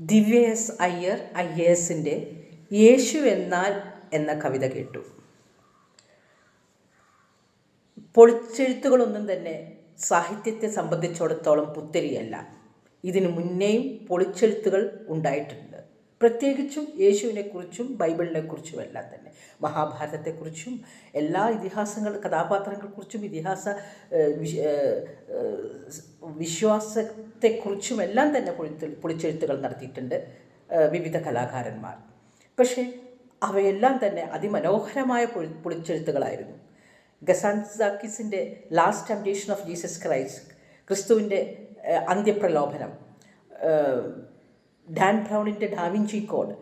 Divya S Iyer I എസിന്റെ യേശു എന്നാൽ എന്ന കവിത കേട്ടു. പൊളിച്ചെഴുത്തുകളൊന്നും തന്നെ സാഹിത്യത്തെ സംബന്ധിച്ചിടത്തോളം പുത്തരിയല്ല. ഇതിനു മുന്നേയും പൊളിച്ചെഴുത്തുകൾ ഉണ്ടായിട്ടുണ്ട്. പ്രത്യേകിച്ചും യേശുവിനെക്കുറിച്ചും ബൈബിളിനെക്കുറിച്ചും എല്ലാം തന്നെ മഹാഭാരതത്തെക്കുറിച്ചും എല്ലാ ഇതിഹാസങ്ങൾ കഥാപാത്രങ്ങളെക്കുറിച്ചും ഇതിഹാസ വിശ്വാസത്തെക്കുറിച്ചും എല്ലാം തന്നെ പൊളി പൊളിച്ചെഴുത്തുകൾ നടത്തിയിട്ടുണ്ട് വിവിധ കലാകാരന്മാർ. പക്ഷേ അവയെല്ലാം തന്നെ അതിമനോഹരമായ പൊളി പൊളിച്ചെഴുത്തുകളായിരുന്നു. ഗസാൻസാക്കിസിന്റെ last temptation of Jesus Christ ക്രിസ്തുവിന്റെ അന്ത്യപ്രലോഭനം ഡാൻ ബ്രൗണിന്റെ ഡാവിഞ്ചി കോഡ്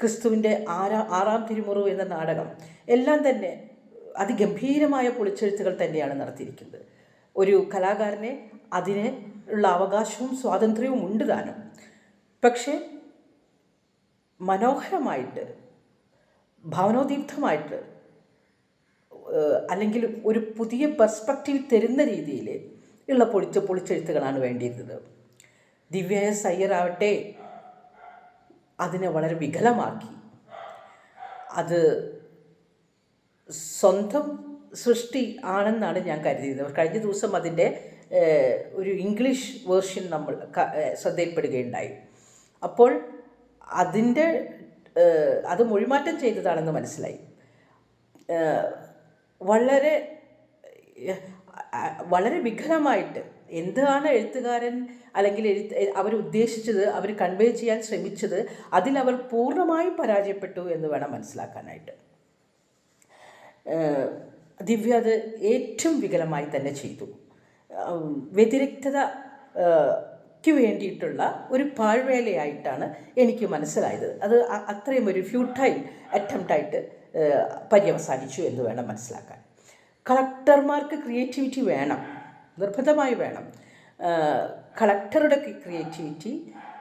ക്രിസ്തുവിന്റെ ആരാ ആറാം തിരുമുറിവ് എന്ന നാടകം എല്ലാം തന്നെ അതിഗംഭീരമായ പൊളിച്ചെഴുത്തുകൾ തന്നെയാണ് നടത്തിയിരിക്കുന്നത്. ഒരു കലാകാരനെ അതിന് ഉള്ള അവകാശവും സ്വാതന്ത്ര്യവും ഉണ്ട് താനും. പക്ഷേ മനോഹരമായിട്ട് ഭാവനോദീപ്തമായിട്ട് അല്ലെങ്കിൽ ഒരു പുതിയ പെർസ്പെക്റ്റീവ് തരുന്ന രീതിയിൽ ഉള്ള പൊളിച്ച പൊളിച്ചെഴുത്തുകളാണ് വേണ്ടിയിരുന്നത്. ദിവ്യ എസ് അയ്യറാവട്ടെ അതിനെ വളരെ വികലമാക്കി. അത് സ്വന്തം സൃഷ്ടി ആണെന്നാണ് ഞാൻ കരുതിയത്. കഴിഞ്ഞ ദിവസം അതിന്റെ ഒരു ഇംഗ്ലീഷ് വേർഷൻ നമ്മൾ ശ്രദ്ധയിൽപ്പെടുകയുണ്ടായി. അപ്പോൾ അതിന്റെ അത് മൊഴിമാറ്റം ചെയ്തതാണെന്ന് മനസ്സിലായി. വളരെ വളരെ വിഘലമായിട്ട് എന്താണ് എഴുത്തുകാരൻ അല്ലെങ്കിൽ എഴുത്ത് അവർ ഉദ്ദേശിച്ചത് അവർ കൺവേ ചെയ്യാൻ ശ്രമിച്ചത് അതിൽ അവർ പൂർണമായും പരാജയപ്പെട്ടു എന്ന് വേണം മനസ്സിലാക്കാനായിട്ട്. ദിവ്യ അത് ഏറ്റവും വികലമായി തന്നെ ചെയ്തു. വ്യതിരക്തത വ്യതിരിക്തത ഏഹ്, ക്ക് വേണ്ടിയിട്ടുള്ള ഒരു പാഴ്വേലയായിട്ടാണ് എനിക്ക് മനസ്സിലായത്. അത് അത്രയും ഒരു ഫ്യൂട്ടൈൽ അറ്റംപ്റ്റായിട്ട് പര്യവസാനിച്ചു എന്ന് വേണം മനസ്സിലാക്കാൻ. കളക്ടർമാർക്ക് ക്രിയേറ്റിവിറ്റി വേണം. നിർബന്ധമായി വേണം. കളക്ടറുടെ ക്രിയേറ്റിവിറ്റി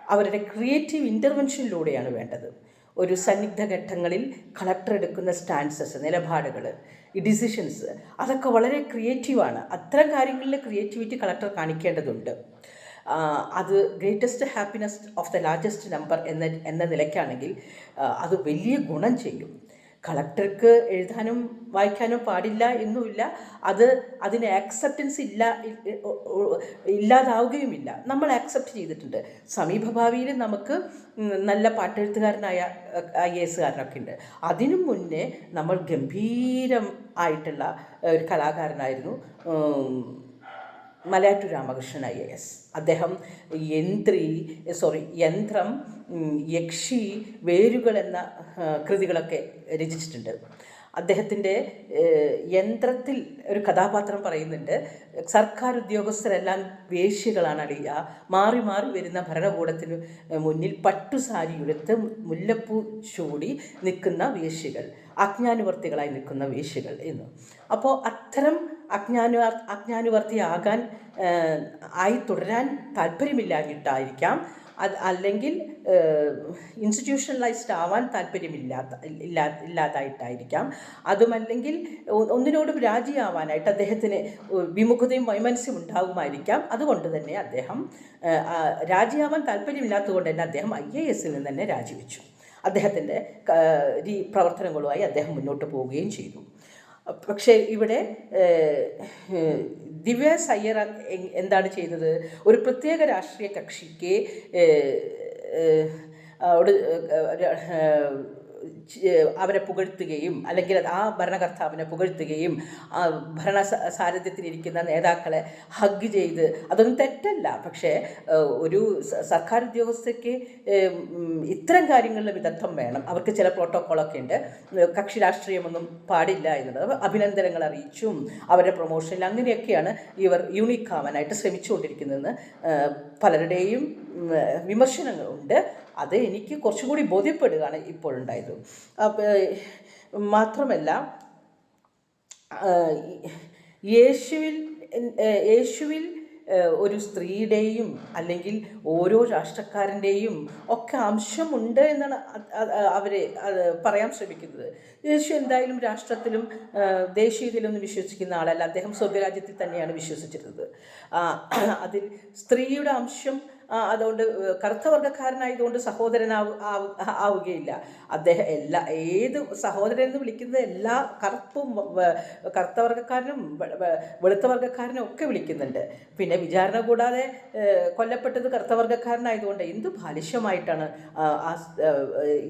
അവരുടെ ക്രിയേറ്റീവ് ഇന്റർവെൻഷനിലൂടെയാണ് വേണ്ടത്. ഒരു സന്നിഗ്ധ ഘട്ടങ്ങളിൽ കളക്ടർ എടുക്കുന്ന സ്റ്റാൻസസ് നിലപാടുകൾ ഈ ഡിസിഷൻസ് അതൊക്കെ വളരെ ക്രിയേറ്റീവാണ്. അത്തരം കാര്യങ്ങളിൽ ക്രിയേറ്റിവിറ്റി കളക്ടർ കാണിക്കേണ്ടതുണ്ട്. അത് greatest happiness of the largest number എന്ന എന്ന നിലയ്ക്കാണെങ്കിൽ അത് വലിയ ഗുണം ചെയ്യും. കളക്ടർക്ക് എഴുതാനും വായിക്കാനും പാടില്ല എന്നുമില്ല. അത് അതിന് ആക്സെപ്റ്റൻസ് ഇല്ല ഇല്ലാതാവുകയുമില്ല. നമ്മൾ ആക്സെപ്റ്റ് ചെയ്തിട്ടുണ്ട്. സമീപഭാവിയിൽ നമുക്ക് നല്ല പാട്ടെഴുത്തുകാരനായ ഐ എസുകാരനൊക്കെ ഉണ്ട്. അതിനു മുന്നേ നമ്മൾ ഗംഭീരം ആയിട്ടുള്ള ഒരു കലാകാരനായിരുന്നു. Malayattoor Ramakrishnan I S. അദ്ദേഹം യന്ത്രി സോറി യന്ത്രം യക്ഷി വേരുകൾ എന്ന കൃതികളൊക്കെ രചിച്ചിട്ടുണ്ട്. അദ്ദേഹത്തിന്റെ യന്ത്രത്തിൽ ഒരു കഥാപാത്രം പറയുന്നുണ്ട്. സർക്കാർ ഉദ്യോഗസ്ഥരെല്ലാം വേശ്യകളാണ് അളിയ. മാറി മാറി വരുന്ന ഭരണകൂടത്തിന് മുന്നിൽ പട്ടുസാരി ഉടുത്ത് മുല്ലപ്പൂ ചൂടി നിൽക്കുന്ന വേശ്യകൾ അജ്ഞാനുവർത്തികളായി നിൽക്കുന്ന വേശ്യകൾ എന്ന്. അപ്പോൾ അത്തരം അജ്ഞാനു അജ്ഞാനുവർത്തിയാകാൻ ആയി തുടരാൻ താല്പര്യമില്ലാഞ്ഞിട്ടായിരിക്കാം. അത് അല്ലെങ്കിൽ ഇൻസ്റ്റിറ്റ്യൂഷണലൈസ്ഡ് ആവാൻ താല്പര്യമില്ലാത്ത ഇല്ലാ ഇല്ലാതായിട്ടായിരിക്കാം. അതുമല്ലെങ്കിൽ ഒന്നിനോടും രാജിയാവാനായിട്ട് അദ്ദേഹത്തിന് വിമുഖതയും വൈമനസ്യം ഉണ്ടാകുമായിരിക്കാം. അതുകൊണ്ട് തന്നെ അദ്ദേഹം രാജിയാവാൻ താല്പര്യമില്ലാത്തത് രാജിയാവാൻ താല്പര്യമില്ലാത്തതുകൊണ്ട് തന്നെ അദ്ദേഹം ഐ എ എസിൽ നിന്ന് തന്നെ രാജിവെച്ചു. അദ്ദേഹത്തിന്റെ പ്രവർത്തനങ്ങളുമായി അദ്ദേഹം മുന്നോട്ട് പോവുകയും ചെയ്തു. പക്ഷേ ഇവിടെ ദിവ്യ സയ്യർ എന്താണ് ചെയ്യുന്നത് ഒരു പ്രത്യേക രാഷ്ട്രീയ കക്ഷിക്ക് അവിടെ അവരെ പുകഴ്ത്തുകയും അല്ലെങ്കിൽ ആ ഭരണകർത്താവിനെ പുകഴ്ത്തുകയും ആ ഭരണ സാരഥ്യത്തിലിരിക്കുന്ന നേതാക്കളെ ഹഗ് ചെയ്ത് അതൊന്നും തെറ്റല്ല. പക്ഷേ ഒരു സർക്കാർ ഉദ്യോഗസ്ഥയ്ക്ക് ഇത്തരം കാര്യങ്ങളിൽ വിദഗ്ധം വേണം. അവർക്ക് ചില പ്രോട്ടോക്കോളൊക്കെ ഉണ്ട്. കക്ഷി രാഷ്ട്രീയമൊന്നും പാടില്ല എന്നുള്ളത്. അഭിനന്ദനങ്ങൾ അറിയിച്ചും അവരുടെ പ്രൊമോഷനിൽ അങ്ങനെയൊക്കെയാണ് ഇവർ യൂണിക് ആവാനായിട്ട് ശ്രമിച്ചുകൊണ്ടിരിക്കുന്നതെന്ന് പലരുടെയും വിമർശനങ്ങളുണ്ട്. അത് എനിക്ക് കുറച്ചും കൂടി ബോധ്യപ്പെടുകയാണ് ഇപ്പോഴുണ്ടായത് മാത്രമല്ല യേശുവിൽ യേശുവിൽ ഒരു സ്ത്രീയുടെയും അല്ലെങ്കിൽ ഓരോ രാഷ്ട്രക്കാരന്റെയും ഒക്കെ അംശമുണ്ട് എന്നാണ് അവരെ പറയാൻ ശ്രമിക്കുന്നത്. യേശു എന്തായാലും രാഷ്ട്രത്തിലും ദേശീയതയിലൊന്നും വിശ്വസിക്കുന്ന ആളല്ല. അദ്ദേഹം സ്വർഗരാജ്യത്തിൽ തന്നെയാണ് വിശ്വസിച്ചിരുന്നത്. അതിൽ സ്ത്രീയുടെ അംശം അതുകൊണ്ട് കറുത്ത വർഗക്കാരനായതുകൊണ്ട് ആവുകയില്ല. അദ്ദേഹം എല്ലാ ഏത് സഹോദരൻ എന്ന് വിളിക്കുന്നത് എല്ലാ കറുപ്പും കറുത്തവർഗക്കാരനും വെളുത്ത ഒക്കെ വിളിക്കുന്നുണ്ട്. പിന്നെ വിചാരണ കൂടാതെ കൊല്ലപ്പെട്ടത് കറുത്ത വർഗക്കാരനായതുകൊണ്ട് എന്ത് ബാലിഷ്യമായിട്ടാണ് ആ,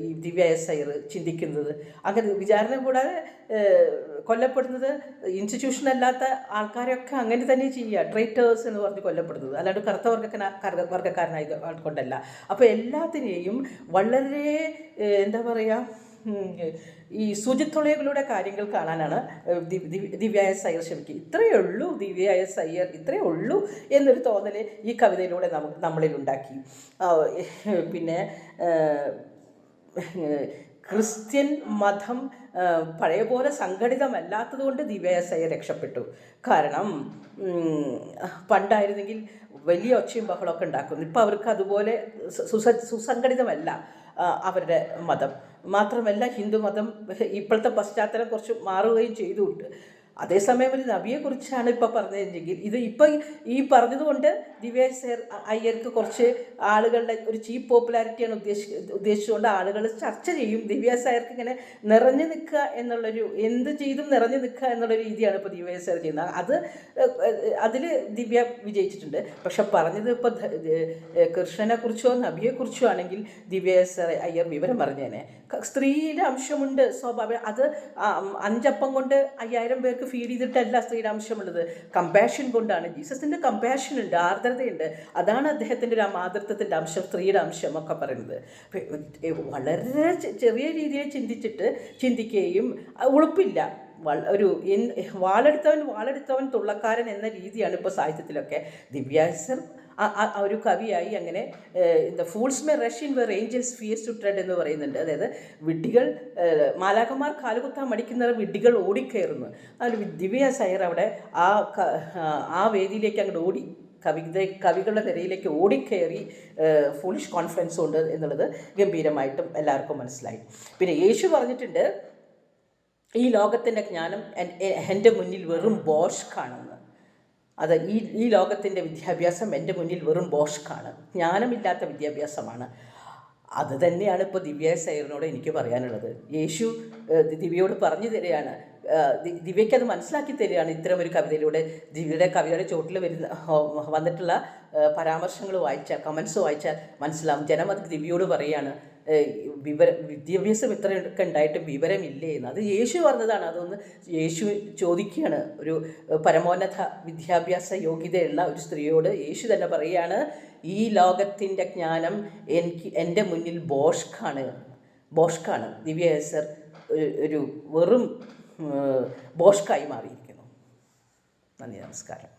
ഈ ദിവ്യ എസ് ഐർ ചിന്തിക്കുന്നത്. അങ്ങനെ വിചാരണ കൂടാതെ കൊല്ലപ്പെടുന്നത് ഇൻസ്റ്റിറ്റ്യൂഷൻ അല്ലാത്ത ആൾക്കാരെയൊക്കെ അങ്ങനെ തന്നെ ചെയ്യുക. ട്രേറ്റേഴ്സ് എന്ന് പറഞ്ഞ് കൊല്ലപ്പെടുന്നത്. അല്ലാണ്ട് കറുത്ത വർഗക്കന വർഗക്കാരനായത് കൊണ്ടല്ല അപ്പോൾ എല്ലാത്തിനെയും വളരെ എന്താ പറയുക ഈ ശുചിത്വളകളുടെ കാര്യങ്ങൾ കാണാനാണ് ദിവ്യായ സയ്യർ ശ്രമിക്കുക ഇത്രയേ ഉള്ളൂ ദിവ്യായ സയ്യർ ഇത്രയേ ഉള്ളൂ എന്നൊരു തോന്നൽ ഈ കവിതയിലൂടെ നമുക്ക് നമ്മളിൽ ഉണ്ടാക്കി പിന്നെ ക്രിസ്ത്യൻ മതം പഴയ പോലെ സംഘടിതമല്ലാത്തതുകൊണ്ട് ദിവ്യാസയെ രക്ഷപ്പെട്ടു. കാരണം പണ്ടായിരുന്നെങ്കിൽ വലിയ ഒച്ചയും ബഹളമൊക്കെ ഉണ്ടാക്കുന്നു. ഇപ്പം അവർക്ക് അതുപോലെ സുസ സുസംഘടിതമല്ല അവരുടെ മതം. മാത്രമല്ല ഹിന്ദു മതം ഇപ്പോഴത്തെ പശ്ചാത്തലം കുറച്ച് മാറുകയും ചെയ്തുകൊണ്ട് അതേസമയം ഒരു നബിയെക്കുറിച്ചാണ് ഇപ്പോൾ പറഞ്ഞതെങ്കിൽ ഇത് ഇപ്പം ഈ പറഞ്ഞതുകൊണ്ട് ദിവ്യ അയ്യർക്ക് കുറച്ച് ആളുകളുടെ ഒരു ചീപ്പ് പോപ്പുലാരിറ്റിയാണ് ഉദ്ദേശി ഉദ്ദേശിച്ചുകൊണ്ട് ആളുകൾ ചർച്ച ചെയ്യും. ദിവ്യ അയ്യർക്ക് ഇങ്ങനെ നിറഞ്ഞു നിൽക്കുക എന്നുള്ളൊരു എന്ത് ചെയ്തും നിറഞ്ഞു നിൽക്കുക എന്നുള്ള രീതിയാണ് ഇപ്പോൾ ദിവ്യ സേർ ചെയ്യുന്നത്. അത് അതിൽ ദിവ്യ വിജയിച്ചിട്ടുണ്ട്. പക്ഷെ പറഞ്ഞത് ഇപ്പോൾ കൃഷ്ണനെ കുറിച്ചോ നബിയെ കുറിച്ചോ ആണെങ്കിൽ ദിവ്യാസ് അയ്യർ വിവരം പറഞ്ഞേനെ. സ്ത്രീയുടെ അംശമുണ്ട് സ്വാഭാവിക അത് അഞ്ചപ്പം കൊണ്ട് അയ്യായിരം പേർക്ക് ഫീഡ് ചെയ്തിട്ടല്ല സ്ത്രീയുടെ അംശമുള്ളത്. കമ്പാഷൻ കൊണ്ടാണ്. ജീസസിന്റെ കമ്പാഷൻ ഉണ്ട് ആർദ്രതയുണ്ട്. അതാണ് അദ്ദേഹത്തിന്റെ ഒരു മാതൃത്വത്തിന്റെ അംശം സ്ത്രീയുടെ അംശം ഒക്കെ പറയുന്നത്. വളരെ ചെറിയ രീതിയിൽ ചിന്തിച്ചിട്ട് ചിന്തിക്കുകയും ഉളുപ്പില്ല. ഒരു വാളെടുത്തവൻ വാളെടുത്തവൻ തുള്ളക്കാരൻ എന്ന രീതിയാണ് ഇപ്പോൾ സാഹിത്യത്തിലൊക്കെ. ആ ഒരു കവിയായി അങ്ങനെ the fools may rush in where angels fear to tread എന്ന് പറയുന്നുണ്ട്. അതായത് വിഡ്ഢികൾ മാലാഖന്മാർ കാലുകുത്താൻ മടിക്കുന്ന വിഡ്ഢികൾ ഓടിക്കയറുന്നു. അതിൽ ദിവ്യ സയർ അവിടെ ആ- ആ വേദിയിലേക്ക് അങ്ങോട്ട് ഓടി കവിത കവികളുടെ നിരയിലേക്ക് ഓടിക്കയറി ഫുളിഷ് കോൺഫിഡൻസ് ഉണ്ട് എന്നുള്ളത് ഗംഭീരമായിട്ടും എല്ലാവർക്കും മനസ്സിലായി. പിന്നെ യേശു പറഞ്ഞിട്ടുണ്ട് ഈ ലോകത്തിന്റെ ജ്ഞാനം എൻ- എന്റെ മുന്നിൽ വെറും ബോഷ്കാണെന്ന്. അത് ഈ ഈ ലോകത്തിന്റെ വിദ്യാഭ്യാസം എന്റെ മുന്നിൽ വെറും ബോഷ്കാണ്. ജ്ഞാനമില്ലാത്ത വിദ്യാഭ്യാസമാണ്. അത് തന്നെയാണ് ഇപ്പോൾ ദിവ്യ സൈറിനോട് എനിക്ക് പറയാനുള്ളത്. യേശു ദിവ്യയോട് പറഞ്ഞു തരികയാണ്. ദിവ്യയ്ക്ക് അത് മനസ്സിലാക്കി തരികയാണ്. ഇത്തരം ഒരു കവിതയിലൂടെ ദിവ്യയുടെ കവിതയുടെ ചോട്ടിൽ വരുന്ന വന്നിട്ടുള്ള പരാമർശങ്ങൾ വായിച്ചാൽ കമൻസ് വായിച്ചാൽ മനസ്സിലാവും. ജനം അത് ദിവ്യയോട് പറയുകയാണ്. വിവര വിദ്യാഭ്യാസം ഇത്രയൊക്കെ ഉണ്ടായിട്ട് വിവരമില്ലേ എന്ന്. അത് യേശു പറഞ്ഞതാണ്. അതൊന്ന് യേശു ചോദിക്കുകയാണ്. ഒരു പരമോന്നത വിദ്യാഭ്യാസ യോഗ്യതയുള്ള ഒരു സ്ത്രീയോട് യേശു തന്നെ പറയുകയാണ് ഈ ലോകത്തിന്റെ ജ്ഞാനം എനിക്ക് എന്റെ മുന്നിൽ ബോഷ്കാണ്. ബോഷ്കാണ്. ദിവ്യ ഒരു വെറും ബോഷ്കായി മാറിയിരിക്കുന്നു. നന്ദി നമസ്കാരം.